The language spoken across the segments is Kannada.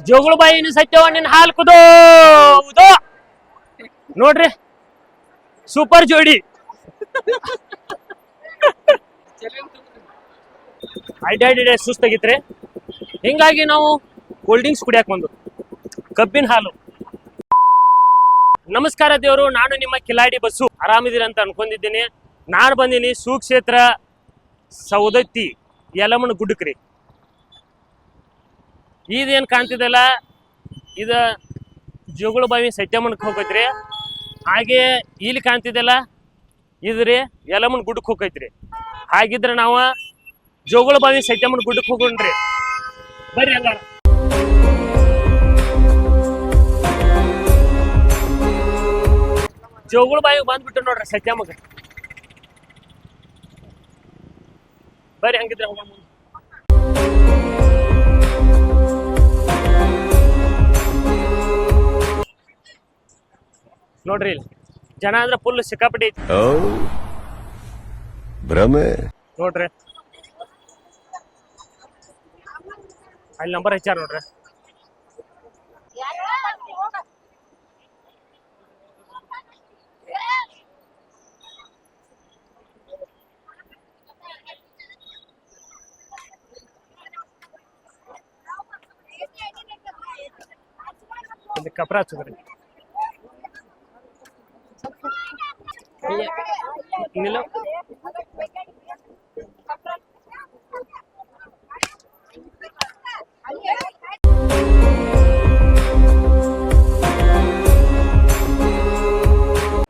ಜೋಗುಳು ಬಾಯಿನ ಸತ್ಯವಣ್ಣಿನ ಹಾಲು ಕುದೋದು ನೋಡ್ರಿ ಸೂಪರ್ ಜೋಡಿ. ಅಡ್ಡಾಡಿ ಸುಸ್ತಾಗಿತ್ರಿ ಹಿಂಗಾಗಿ ನಾವು ಕೋಲ್ಡ್ ಡ್ರಿಂಕ್ಸ್ ಕುಡಿಯಾಕ ಬಂದು ಕಬ್ಬಿನ ಹಾಲು. ನಮಸ್ಕಾರ ದೇವರು, ನಾನು ನಿಮ್ಮ ಕಿಲಾಡಿ ಬಸ್ಸು ಆರಾಮಿದ್ದೀರಿ ಅಂತ ಅನ್ಕೊಂಡಿದ್ದೀನಿ. ನಾನು ಬಂದೀನಿ ಸುಕ್ಷೇತ್ರ ಸೌದತ್ತಿ ಯಲಮಣ ಗುಡ್ಡಕ್ರಿ ಇದೇನು ಕಾಣ್ತಿದೆಲ್ಲ ಇದ ಜೋಗುಳು ಬಾವಿ ಸತ್ಯಮ್ಮನಕ್ಕೆ ಹೋಗೈತ್ರಿ. ಹಾಗೆ ಇಲ್ಲಿ ಕಾಣ್ತಿದೆಲ್ಲ ಇದ್ರಿ ಯಲಮನ್ ಗುಡ್ಡಕ್ಕೆ ಹೋಗೈತ್ರಿ. ಹಾಗಿದ್ರೆ ನಾವು ಜೋಗುಳ ಬಾವಿ ಸತ್ಯಮ್ಮನ ಗುಡ್ಡಕ್ಕೆ ಹೋಗೋಣ್ರಿ. ಬರ್ರಿ ಹಂಗಾರ. ಜೋಗುಳ ಬಾವಿಗೆ ಬಂದ್ಬಿಟ್ಟು ನೋಡ್ರಿ ಸತ್ಯಮ್ಮಗ ಬರ್ರಿ ಹಂಗಿದ್ರೆ ಹೋಗೋಣ ಮುಂದೆ. ನೋಡ್ರಿ ಇಲ್ಲಿ. ಜನ ಅಂದ್ರೆ ಫುಲ್ ಸಿಕ್ಕಾಪಟ್ಟಿ ಐತಿ. ಭ್ರಮೆ? ನೋಡ್ರಿ. ಅಲ್ಲಿ ನಂಬರ್ ಹಚ್ಚಾರ ನೋಡ್ರಿ. ಕಪ್ರ ಹಚ್ಚದ್ರಿ. ನಿಲ್ಲ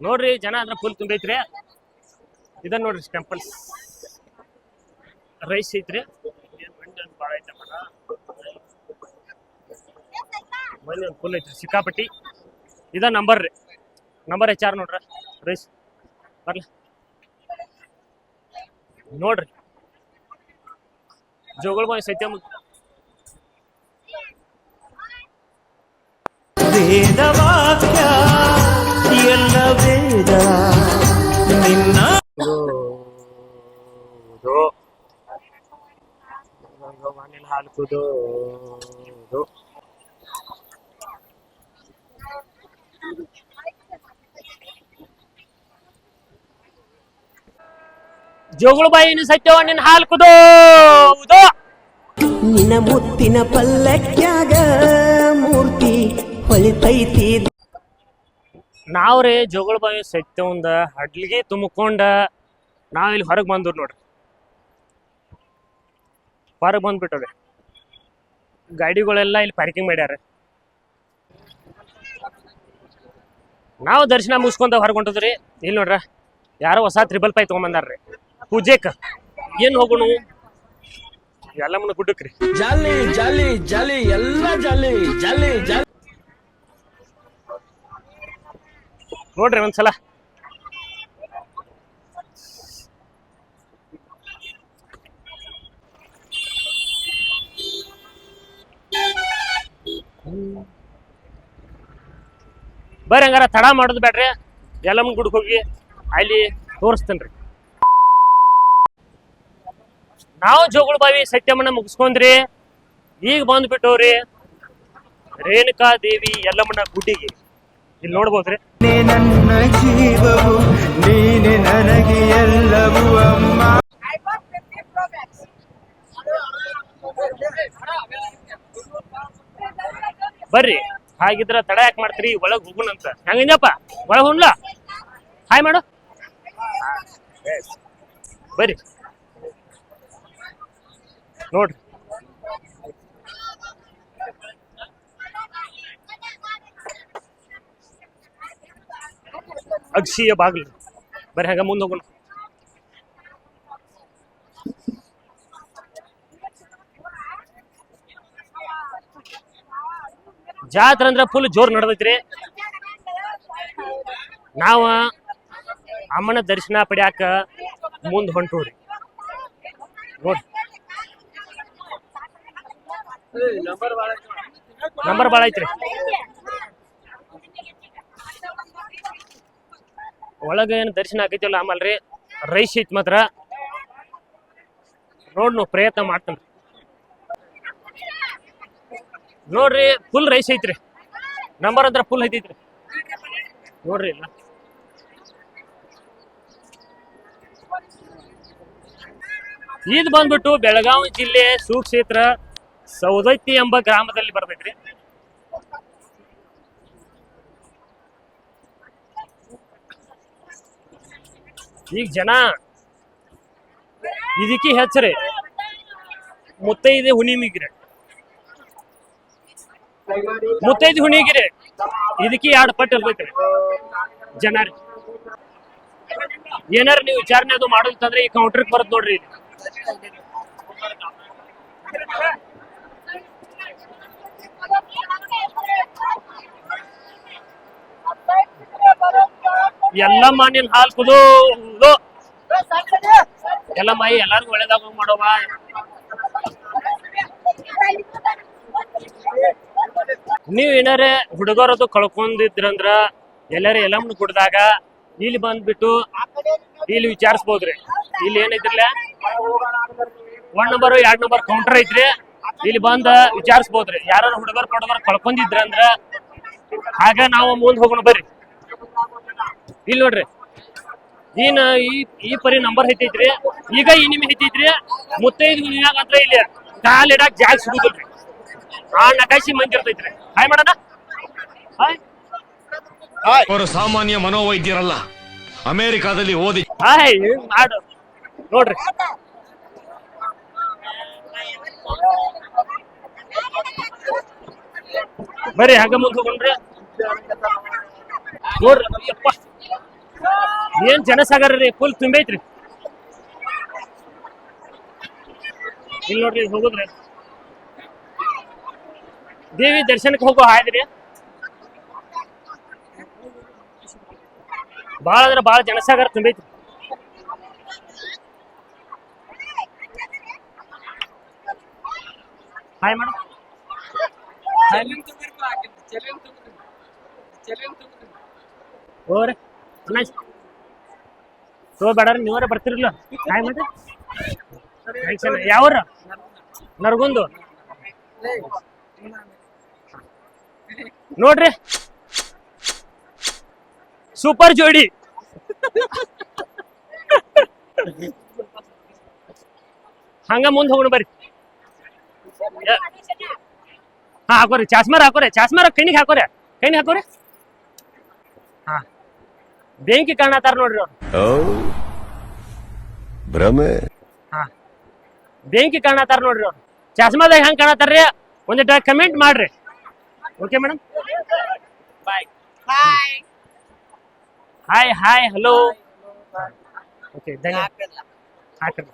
ನೋಡ್ರಿ, ಜನ ಅಂದ್ರೆ ಫುಲ್ ತುಂಬೈತ್ರಿ. ಇದನ್ನ ನೋಡ್ರಿ ಟೆಂಪಲ್ಸ್ ರೈಸ್ ಐತ್ರಿ. ಭಾಳ ಐತಪ್ಪ ಫುಲ್ ಐತ್ರಿ, ಸಿಕ್ಕಾಪಟ್ಟಿ. ಇದ ನಂಬರ್ ರೀ. ನಂಬರ್ ಹೆಚ್ಚಾರ ನೋಡ್ರಿ ರೈಸ್ ಬರ್ಲ. ನೋಡ್ರಿ. ಜೋಗಳ ಬಾಯಿ ಸತ್ಯಮ್ಮ ವೇದವಾಕ್ಯ ಎಲ್ಲ ವೇದ ನಿನ್ನ ಇದು ಮನೇಲಿ ಹಾಲು ಕುದು ಜೋಗುಳು ಬಾಯಿನ ಸತ್ಯವಣ್ಣಿನ ಹಾಲು ಕುದೋ ನಿನ್ನ ಮುತ್ತಿನ ಪಲ್ಲಕ್ಯಾಗ ಮೂರ್ತಿ ಹೊಳಿತೈತಿ. ನಾವ್ರಿ ಜೋಗುಳ ಬಾವಿ ಸತ್ಯವಂದ ಹಡ್ಲಿಗೆ ತುಂಬಿಕೊಂಡ ನಾವ್ ಇಲ್ಲಿ ಹೊರಗೆ ಬಂದ್ರು ನೋಡ್ರಿ. ಹೊರಗೆ ಬಂದ್ಬಿಟ್ಟವ್ರಿ. ಗಾಡಿಗಳೆಲ್ಲ ಇಲ್ಲಿ ಪಾರ್ಕಿಂಗ್ ಮಾಡ್ಯಾರ. ನಾವು ದರ್ಶನ ಮುಗಿಸ್ಕೊಂತ ಹೊರಗೆ ಹೊಂಟದ್ರಿ. ಇಲ್ಲಿ ನೋಡ್ರ ಯಾರೋ ಹೊಸ ತ್ರಿಬಲ್ ಪೈ ತೊಗೊಂಬಂದಾರ್ರಿ. ಪೂಜೆಕ್ ಏನ್ ಹೋಗೋಣ? ಎಲ್ಲ ಮನ ಗುಡ್ಡಕ್ರಿ. ಜಾಲಿ ಜಾಲಿ ಜಾಲಿ ಎಲ್ಲ ಜಾಲಿ ಜಾಲಿ ಜಾಲಿ. ನೋಡ್ರಿ ಒಂದ್ಸಲ. ಬರ್ರಿ ಹಂಗಾರ ತಡ ಮಾಡೋದು ಬೇಡ್ರಿ. ಎಲ್ಲಮ್ಮ ಗುಡ್ಕ್ ಹೋಗಿ ಅಲ್ಲಿ ತೋರಿಸ್ತೇನ್ರಿ. ನಾವು ಜೋಗುಳ ಬಾವಿ ಸತ್ಯಮ್ಮನ ಮುಗಿಸ್ಕೊಂಡ್ರಿ ಈಗ ಬಂದ್ಬಿಟ್ಟವ್ರಿ ರೇಣುಕಾ ದೇವಿ ಯಲ್ಲಮ್ಮನ ಗುಡಿಗೆ ಇಲ್ಲಿ ನೋಡ್ಬೋದ್ರಿ? ನನ್ನ ಜೀವವು ನೀನೆ ನನಗೆ ಎಲ್ಲವೂ ಅಮ್ಮ. ಬರ್ರಿ ಹಾಗಿದ್ರ ತಡ ಯಾಕೆ ಮಾಡ್ತೀರಿ? ಒಳಗ್ ಹೋಗುಣಂತ ಹಂಗಂಜಪ್ಪ ಒಳಗ್ ಹುಣ್ಲ ಹಾಯ್ ಮಾಡು. ಬರ್ರಿ. ನೋಡ್ರಿ. ಅಗ್ಸಿಯ ಬಾಗ್ಲು. ಬರೀ ಹಂಗ ಮುಂದೆ ಹೋಗೋಣ. ಜಾತ್ರೆ ಅಂದ್ರೆ ಫುಲ್ ಜೋರ್ ನಡೆದೈತ್ರಿ. ನಾವ ಅಮ್ಮನ ದರ್ಶನ ಪಡ್ಯಾಕ ಮುಂದ್ ಹೊಂಟೂರಿ. ನೋಡ್ರಿ. ನಂಬರ್ ಭಾಳ ಐತ್ರಿ ಒಳಗ ಏನು ದರ್ಶನ ಆಗೈತಿಲ್ಲ ಆಮೇಲೆ ರೀ ರೈಸ್ ಐತಿ ಮಾತ್ರ. ನೋಡ್ ನಾವು ಪ್ರಯತ್ನ ಮಾಡ್ತೇನೆ ನೋಡ್ರಿ ಫುಲ್ ರೈಸ್ ಐತ್ರಿ. ನಂಬರ್ ಅಂದ್ರೆ ಫುಲ್ ಐತೈತ್ರಿ. ನೋಡ್ರಿ ಇಲ್ಲ ಇದು ಬಂದ್ಬಿಟ್ಟು ಬೆಳಗಾವಿ ಜಿಲ್ಲೆ ಸುಕ್ಷೇತ್ರ ಸೌದತ್ತಿ ಎಂಬ ಗ್ರಾಮದಲ್ಲಿ ಬರ್ತೈತ್ರಿ ಈಗ ಜನ ಇದಕ್ಕೆ ಹೆಚ್ಚರಿ ಮುತ್ತೈದೆ ಹುಣಿಮಿಗಿರಿ ಮುತ್ತೈದು ಹುಣಿಗಿರಿ ಇದಕ್ಕೆ ಎರಡು ಪಟ್ಟು ಇರ್ತೈತ್ರಿ ಜನ ರೀ. ಏನಾರ ನೀವು ವಿಚಾರಣೆ ಅದು ಮಾಡೋದಂದ್ರೆ ಈ ಕೌಂಟ್ರಿಗೆ ಬರುತ್ತೆ ನೋಡ್ರಿ ಎಲ್ಲ ಮಣ್ಣಿನ ಹಾಲು ಕುದು. ಎಲ್ಲ ಮೈ ಎಲ್ಲಾರ್ಗು ಒಳ್ಳೇದಾಗ ಮಾಡುವ ನೀವ್ ಏನಾರೇ ಹುಡುಗರದು ಕಳ್ಕೊಂಡಿದ್ರಂದ್ರ ಎಲ್ಲಾರ ಎಲ್ಲಮ್ಮನ ಕುಡ್ದಾಗ ಇಲ್ಲಿ ಬಂದ್ಬಿಟ್ಟು ಇಲ್ಲಿ ವಿಚಾರಿಸ್ಬೋದ್ರಿ. ಇಲ್ಲಿ ಏನಿದ್ರಲ್ಲ ಒನ್ ನಂಬರ್ ಎರಡ್ ನಂಬರ್ ಕೌಂಟರ್ ಐತ್ರಿ. ಇಲ್ಲಿ ಬಂದ ವಿಚಾರಿಸ್ಬೋದ್ರಿ. ಯಾರು ಹುಡುಗರು ಕಳ್ಕೊಂಡಿದ್ರ ಅಂದ್ರ ಹಾಗ ನಾವು ಮುಂದ್ ಹೋಗೋಣ ಬರ್ರಿ. ಇಲ್ಲಿ ನೋಡ್ರಿ. ಏನ ಈ ಈ ಪರಿ ನಂಬರ್ ಹೆಚ್ಚೈತ್ರಿ ಈಗ ಈ ನಿಮ್ ಹೆಚ್ಚೈತ್ರಿ ಮುತ್ತೈದು ಹುಣ್ಣಿಮ್ಯಾಗ ಅಂದ್ರ ಇಲ್ಲಿ ಕಾಲ್ ಇಡಾಕ್ ಜಾಗ ಸಿಗುದಿಲ್ರಿ. ಆ ನಕಾಶಿ ಮಂದಿ ಇರ್ತೈತ್ರಿ. ಹಾಯ್ ಮಾಡೋಣ. ಹಾಯ್. ಅವರು ಸಾಮಾನ್ಯ ಮನೋವೈದ್ಯರಲ್ಲ. ಅಮೆರಿಕಾದಲ್ಲಿ ಓದಿ ಹಾಯ್ ಮಾಡು. ನೋಡ್ರಿ. ಬರ್ರಿ ಹಂಗ ಮುಂದ್ ಹೋಗೋಣ್ರಿ ನೋಡ್ರಿ ಏನ್ ಜನಸಾಗರ ರೀ ಫುಲ್ ತುಂಬೈತ್ರಿ. ಇಲ್ಲಿ ನೋಡ್ರಿ ಹೋಗುದ್ರಿ. ದೇವಿ ದರ್ಶನಕ್ಕೆ ಹೋಗೋ ಹಾಯ್ದ್ರಿ ಬಾಳ ಅಂದ್ರ ಬಾಳ ಜನಸಾಗರ ತುಂಬೈತ್ರಿ. ಹಾಯ್ ಮಾಡು ಓರೆ ನೈಸ್ ತೋ ಬೇಡ್ರಿ, ನೀವರ ಬರ್ತಿರಲ್ಲ. ಹಾಯ್ ಮಾಡ್ರಿ ಯಾವ್ರ? ನರ್ಗುಂದು. ನೋಡ್ರಿ. ಸೂಪರ್ ಜೋಡಿ. ಹಂಗ ಮುಂದ್ ಹೋಗೋಣ ಬರ್ರಿ. ಹಾ ಹಾಕೋರಿ. ಚಾಸ್ಮಾರ್ ಹಾಕೋರಿ. ಚಾಸ್ಮಾರ್ ಕಣ್ಣಿಗೆ ಹಾಕೋರಿ. ಕಣ್ಣಿಗೆ ಹಾಕೋರಿ. ಹಾ. ಬೆಂಕಿ ಕಾಣತಾರ ನೋಡ್ರಿ ಅವ್ರು. ಭ್ರಮೆ. ಹಾ. ಬೆಂಕಿ ಕಾಣತಾರ ನೋಡ್ರಿ ಅವ್ರು. ಚಾಸ್ಮಾದಾಗ ಹೆಂಗ್ ಕಾಣತಾರ್ರಿ ಒಂದಿಟ ಕಮೆಂಟ್ ಮಾಡ್ರಿ. Okay madam bye hi hi hello okay ಧನ್ಯವಾದ ಹಾಕ್ರಿ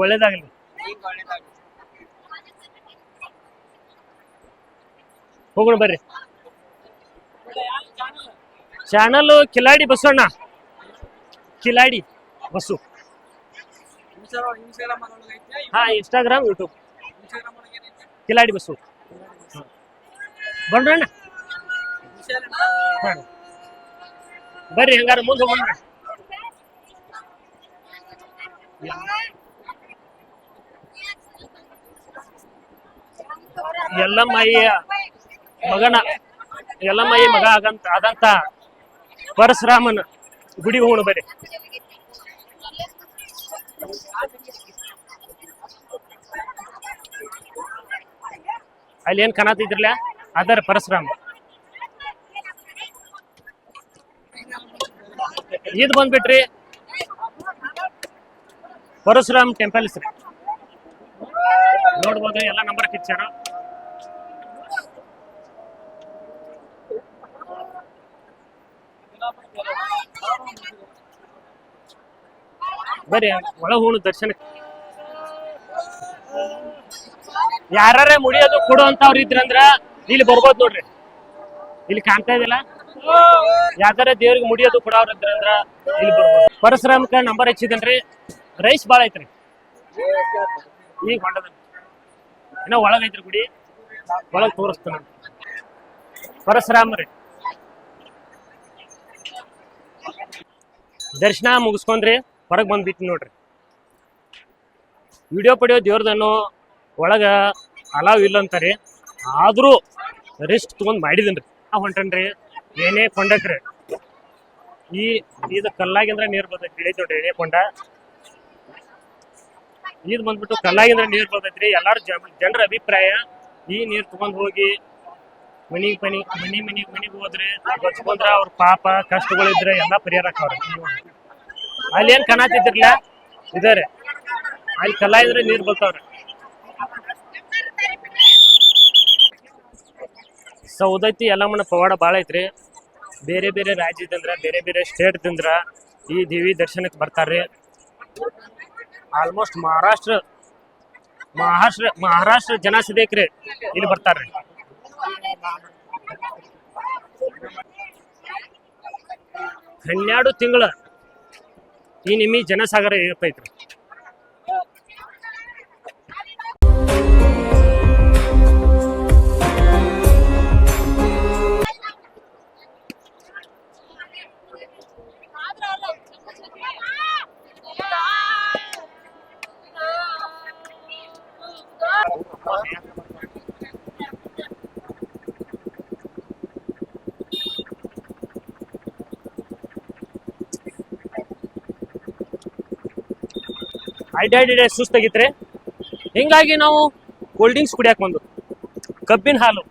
ಒಳ್ಳೇದಾಗಲಿ. ಹೋಗೋಣ ಬರ್ರಿ. ಚಾನಲ್ ಕಿಲಾಡಿ ಬಸವಣ್ಣ ಕಿಲಾಡಿ ಬಸ್ಸು ಹಾ ಇನ್ಸ್ಟಾಗ್ರಾಮ್ ಯೂಟ್ಯೂಬ್ ಕಿಲಾಡಿ ಬಸ್ಸು ಬಂಡ್ರಣ್ಣ ಹಾ. ಬರ್ರಿ, ಹಂಗಾರ ಮುಂದೆ ಹೋಗೋಣ. ಎಲ್ಲಮ್ಮಯ್ಯ ಮಗನ, ಎಲ್ಲಮ್ಮಯ್ಯ ಮಗ ಆಗಂತ ಆದಂತ ಪರಶುರಾಮನ ಗುಡಿ ಹೋಣ ಬರೀ ಅಲ್ಲಿ ಏನ್ ಕಾಣತಿದ್ರಲ್ಲ? ಅದರ ಪರಶುರಾಮ. ಇದು ಬಂದ್ಬಿಟ್ರಿ. ಪರಶುರಾಮ್ ಟೆಂಪಲ್ಸ್ ರೀ ನೋಡ್ಬೋದು, ಎಲ್ಲ ನಂಬರ್ ಕಿಚ್ಚಾರ. ಬರ್ರಿ ಒಳ ಹೂಣು ದರ್ಶನ ಯಾರೇ ಮುಡಿಯೋದು ಕೊಡು ಅಂತವ್ರು ಇದ್ರಂದ್ರ ಇಲ್ಲಿ ಬರ್ಬೋದು ನೋಡ್ರಿ. ಇಲ್ಲಿ ಕಾಣ್ತಾ ಇದಿಲ್ಲ ಯಾವ್ದಾರ ದೇವ್ರಿಗೆ ಮುಡಿಯೋದು ಕೊಡೋರು ಇದ್ರಂದ್ರ ಇಲ್ಲಿ ಬರ್ಬೋದು. ಪರಶುರಾಮಕ್ಕ ನಂಬರ್ ಹಚ್ಚಿದನ್ರಿ. ರೈಸ್ ಭಾಳ ಐತ್ರಿ. ಈಗ ಹೊಂಡದ. ಇನ್ನ ಒಳಗೈತ್ರಿ ಗುಡಿ. ಒಳಗ್ ತೋರಿಸ್ತಾನ ಪರಶುರಾಮ ರೀ ದರ್ಶನ ಮುಗಿಸ್ಕೊಂಡ್ರಿ. ಹೊರಗೆ ಬಂದ್ಬಿಟ್ಟು ನೋಡ್ರಿ. ವಿಡಿಯೋ ಪಡೆಯೋ ದೇವ್ರದನ್ನು ಒಳಗ ಅಲಾವ್ ಇಲ್ಲ ಅಂತಾರೆ ಆದರೂ ರಿಸ್ಕ್ ತೊಗೊಂಡ್ ಮಾಡಿದನ್ರಿ. ಆ ಹೊಂಟನ್ರಿ, ಏನೇ ಕೊಂಡಕ್ರಿ. ಈ ಇದು ಕಲ್ಲಾಗಿಂದ್ರ ನೀರ್ ಬರ್ತೈತಿ ತಿಳಿದ್ ನೋಡ್ರಿ, ಏನೇ ಕೊಂಡ. ಇದು ಬಂದ್ಬಿಟ್ಟು ಕಲ್ಲಾಗಿಂದ್ರ ನೀರ್ ಬರ್ತೈತ್ರಿ. ಎಲ್ಲಾರು ಜನರ ಅಭಿಪ್ರಾಯ, ಈ ನೀರ್ ತಗೊಂಡ್ ಹೋಗಿ ಮನಿ ಮನಿ ಮನಿ ಮನಿ ಮನಿಗ್ ಹೋದ್ರೆ ಬಚ್ಕೊಂಡ್ರ ಅವ್ರ ಪಾಪ, ಕಷ್ಟಗಳಿದ್ರೆ ಎಲ್ಲಾ ಪರಿಹಾರ ಆಕ್ಕವ್ರಿ ಅಲ್ಲಿ ಏನ್ ಕಣಾತಿದ್ರಲ್ಲ ಇದಾರೆ. ಅಲ್ಲಿ ಕಲ್ಲ ಇದ್ರೆ ನೀರ್ ಬರ್ತಾವ್ರೆ ಸೌದತ್ತಿ ಯಲ್ಲಮ್ಮನ ಪವಾಡ ಬಾಳ ಐತ್ರಿ. ಬೇರೆ ಬೇರೆ ರಾಜ್ಯದಿಂದ ಬೇರೆ ಬೇರೆ ಸ್ಟೇಟ್ದಿಂದ ಈ ದೇವಿ ದರ್ಶನಕ್ಕೆ ಬರ್ತಾರ್ರಿ. ಆಲ್ಮೋಸ್ಟ್ ಮಹಾರಾಷ್ಟ್ರ ಮಹಾರಾಷ್ಟ್ರ ಮಹಾರಾಷ್ಟ್ರ ಜನ ಸಿದೇಕ್ರಿ ಇಲ್ಲಿ ಬರ್ತಾರ್ರಿ. ಹನ್ನೆರಡು ತಿಂಗಳ ಈ ನಿಮಿ ಜನಸಾಗರ ಇರ್ತೈತ್ರಿ ಅಡ್ಡಾಡಿ ಸುಸ್ತಾಗಿತ್ರಿ ಹಿಂಗಾಗಿ ನಾವು ಕೋಲ್ಡ್ ಡ್ರಿಂಕ್ಸ್ ಕುಡಿಯಾಕ ಬಂದು. ಕಬ್ಬಿನ ಹಾಲು.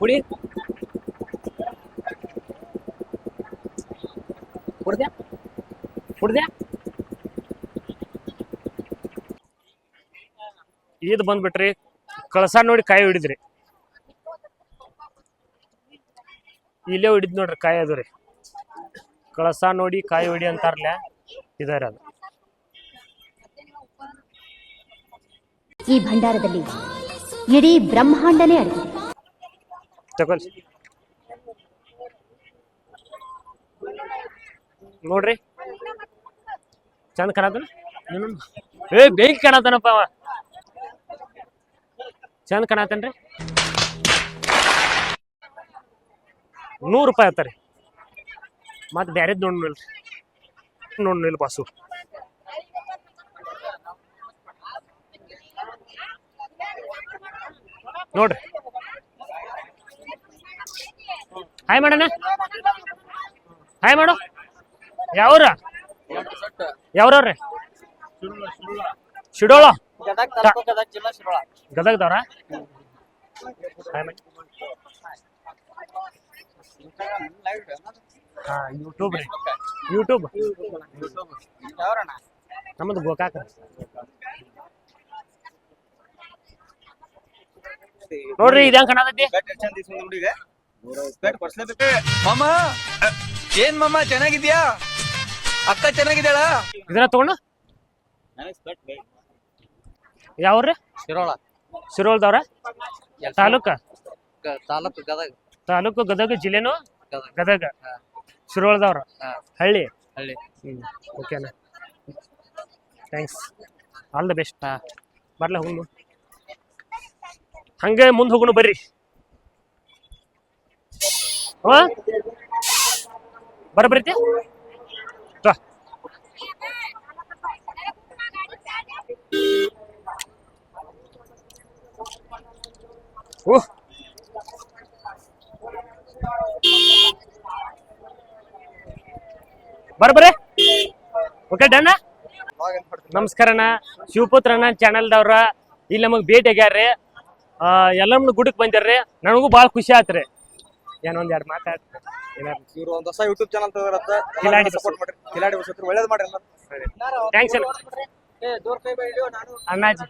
ಕುಡಿ. ಇದು ಬಂದ್ಬಿಟ್ರಿ, ಕಳಸ ನೋಡಿ ಕಾಯಿ ಹಿಡಿದ್ರಿ. ಇಲ್ಲೇ ಹೊಡಿದ್ ನೋಡ್ರಿ ಕಾಯಿ ಅದು ರೀ. ಕಳಸ ನೋಡಿ ಕಾಯಿ ಹೊಡಿ ಅಂತಾರಲ್ಲ ಇದಾರೆ ಅದು. ಈ ಭಂಡಾರದಲ್ಲಿ ಇಡೀ ಬ್ರಹ್ಮಾಂಡನೇ ಅಡಗಿದೆ. ನೋಡ್ರಿ. ಚಂದ ಕಾಣತನ? ಏ ಬೇಗ ಕಾಣತನಪ್ಪ ಅವ. ಚಂದ ಕಾಣತನ್ರಿ. ನೂರು ರೂಪಾಯಿ ಆತಾರಿ ಮತ್ತೆ ಬ್ಯಾರೆದ್ ನೋಡ್ ನಿಲ್ರಿ ನೋಡ್ ನಿಲ್ ಬಾಸು ನೋಡ್ರಿ. ಹಾಯ್ ಮಾಡಣ. ಹಾಯ್ ಮಾಡು. ಯಾವ್ರ? ಯಾವ್ರವ್ರಿ? ಶಿಡೋಳ. ಗದಗ್ದವ್ರ? ಹಾಯ್ ಮಾಡಿ ಹಾ ಯೂಟ್ಯೂಬ್ ರೀ. ಯೂಟ್ಯೂಬ್ ನಮ್ಮದು ಗೋಕಾಕ. ನೋಡ್ರಿ ಕಾಣತೈತಿ ಮಾಮ ಏನ್ ಮಾಮ ಚೆನ್ನಾಗಿದ್ಯಾ? ಅಕ್ಕ ಚೆನ್ನಾಗಿದ್ದಾಳ? ಇದನ್ನ ತಗೊಂಡು. ಯಾವ್ರಿ? ಶಿರೋಳ. ಶಿರೋಳದವ್ರ? ತಾಲೂಕ? ತಾಲೂಕು ಗದಗ. ತಾಲೂಕು ಗದಗ ಜಿಲ್ಲೆನು? ಗದಗ. ಶಿರೋಳದವ್ರ. ಹಳ್ಳಿ. ಹಳ್ಳಿ. ಹ್ಮ್. ಓಕೆನಾ ಥ್ಯಾಂಕ್ಸ್ ಆಲ್ ದ ಬೆಸ್ಟ್ ಬರ್ಲ ಹೋಗು ಹಂಗೆ ಮುಂದೆ ಹೋಗುನು ಬರ್ರಿ. ಹಾ? ಬರಬರ್ತಿ ತಾ ಓಹ್. ಬರಬರೇ ಓಕೆ ಶಿವಪುತ್ರ ನಮಸ್ಕಾರಣ್ಣ ಶಿವಪುತ್ರಣ್ಣ ಚಾನಲ್ದವ್ರ ಇಲ್ಲಿ ನಮಗೆ ಭೇಟಿ ಆಗ್ಯಾರ್ರಿ. ಆ, ಎಲ್ಲಮ್ಮನ ಗುಡಕ್ ಬಂದಿರ್ರಿ. ನನಗೂ ಭಾಳ ಖುಷಿ ಆತ್ರಿ. ಏನೊಂದ್ ಎರಡು ಮಾತಾಡ್ತೀನಿ ಏನಾರು ಇವ್ರು ಒಂದ್ ಹೊಸ ಯೂಟ್ಯೂಬ್ ಚಾನಲ್ ದಾಗ ಕಿಲಾಡಿ ಸಪೋರ್ಟ್ ಮಾಡ್ರಿ. ಕಿಲಾಡಿ ಬಸ್ ಒಳ್ಳೇದ್ ಮಾಡ್ರಿ ಎಲ್ಲ ಥ್ಯಾಂಕ್ಸ್ ಅಣ್ಣ. ಅಣ್ಣಾಜಿ.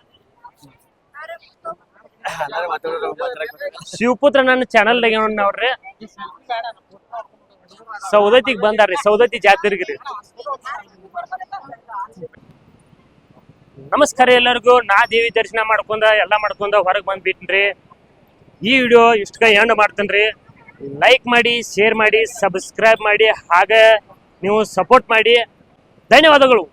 ಶಿವಪುತ್ರ ನನ್ನ ಚಾನಲ್ದಾಗ ನೋಡ್ರಿ. ಸೌದತ್ತಿಗೆ ಬಂದಾರ್ರಿ ಸೌದತ್ತಿ ಜಾತ್ರೆಗೆ ರೀ ನಮಸ್ಕಾರ ಎಲ್ಲರಿಗೂ. ನಾ ದೇವಿ ದರ್ಶನ ಮಾಡ್ಕೊಂಡ, ಎಲ್ಲ ಮಾಡ್ಕೊಂಡ ಹೊರಗೆ ಬಂದ್ಬಿಟ್ನ್ರಿ. ಈ ವಿಡಿಯೋ ಇಷ್ಟ ಎಂಡ್ ಮಾಡ್ತೇನ್ರಿ. ಲೈಕ್ ಮಾಡಿ ಶೇರ್ ಮಾಡಿ ಸಬ್ಸ್ಕ್ರೈಬ್ ಮಾಡಿ, ಹಾಗೆ ನೀವು ಸಪೋರ್ಟ್ ಮಾಡಿ. ಧನ್ಯವಾದಗಳು.